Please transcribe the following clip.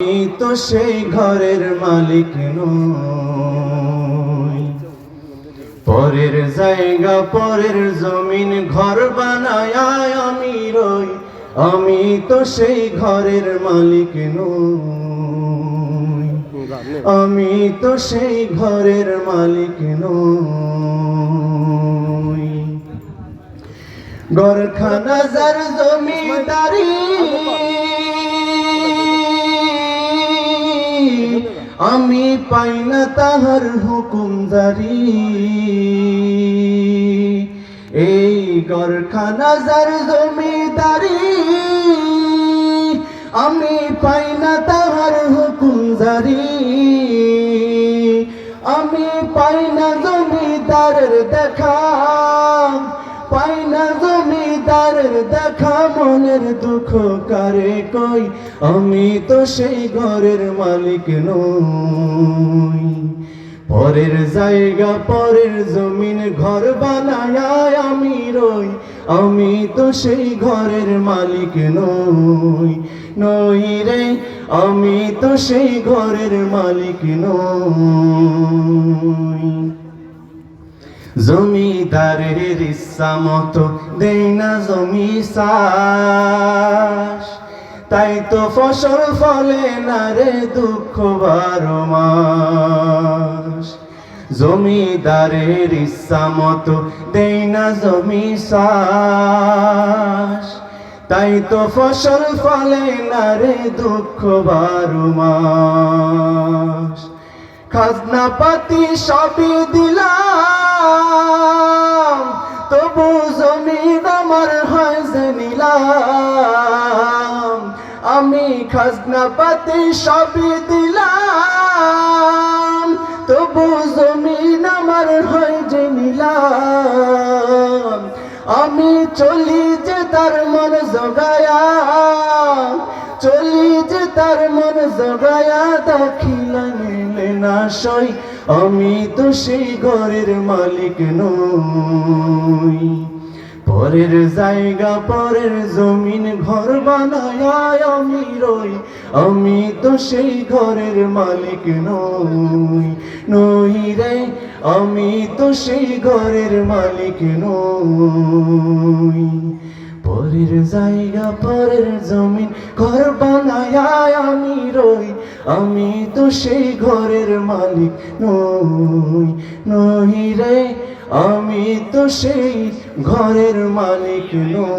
আমি তো সেই ঘরের মালিক নই। পরের জায়গা, পরের জমিন, ঘর বানায় আমি রই। আমি তো সেই ঘরের মালিক নই। আমি তো সেই ঘরের মালিক নই। গরখানা যার জমিদারি আমি পাই না তাহার হুকুমদারি এই গরখানা যার জমিদারি, আমি পাই না তাহার হুকুমদারি আমি পাই না জমিদারের দেখা, পাই না জমিদারের দেখা মনের দুঃখ কারে কই? আমি তো সেই ঘরের মালিক নই। পরের জায়গা, পরের জমিন ঘর বানায় আমি রই। আমি তো সেই ঘরের মালিক নই নই রে। আমি তো সেই ঘরের মালিক নই। জমিদারের ইচ্ছা মতো দেই না জমি চাষ। তাই তো ফসল ফলে না রে দুঃখ বারো মাস। জমিদারের ইচ্ছা মতো দেই না জমি চাষ। তাই তো ফসল ফলে না রে দুঃখ বারো মাস। খাজনা পাতি সবই দিলাম। তবু জমিন আমার যে নিলাম। আমি খাজনা পাতি সবই দিলাম, তবু জমিন আমার যে নিলাম। আমি চলি যে তার মন জগায়া চলি যে তার মন জগায়া দাখিল নিলে না সই। আমি তো সেই ঘরের মালিক নই। পরের জায়গা, পরের জমিন ঘর বানায় আমি রই। আমি তো সেই ঘরের মালিক নই নই রে। আমি তো সেই ঘরের মালিক নই। পরের জায়গা, পরের জমিন, ঘর বানায় আমি রই। আমি তো সেই ঘরের মালিক নই নই রে। আমি তো সেই ঘরের মালিক নই।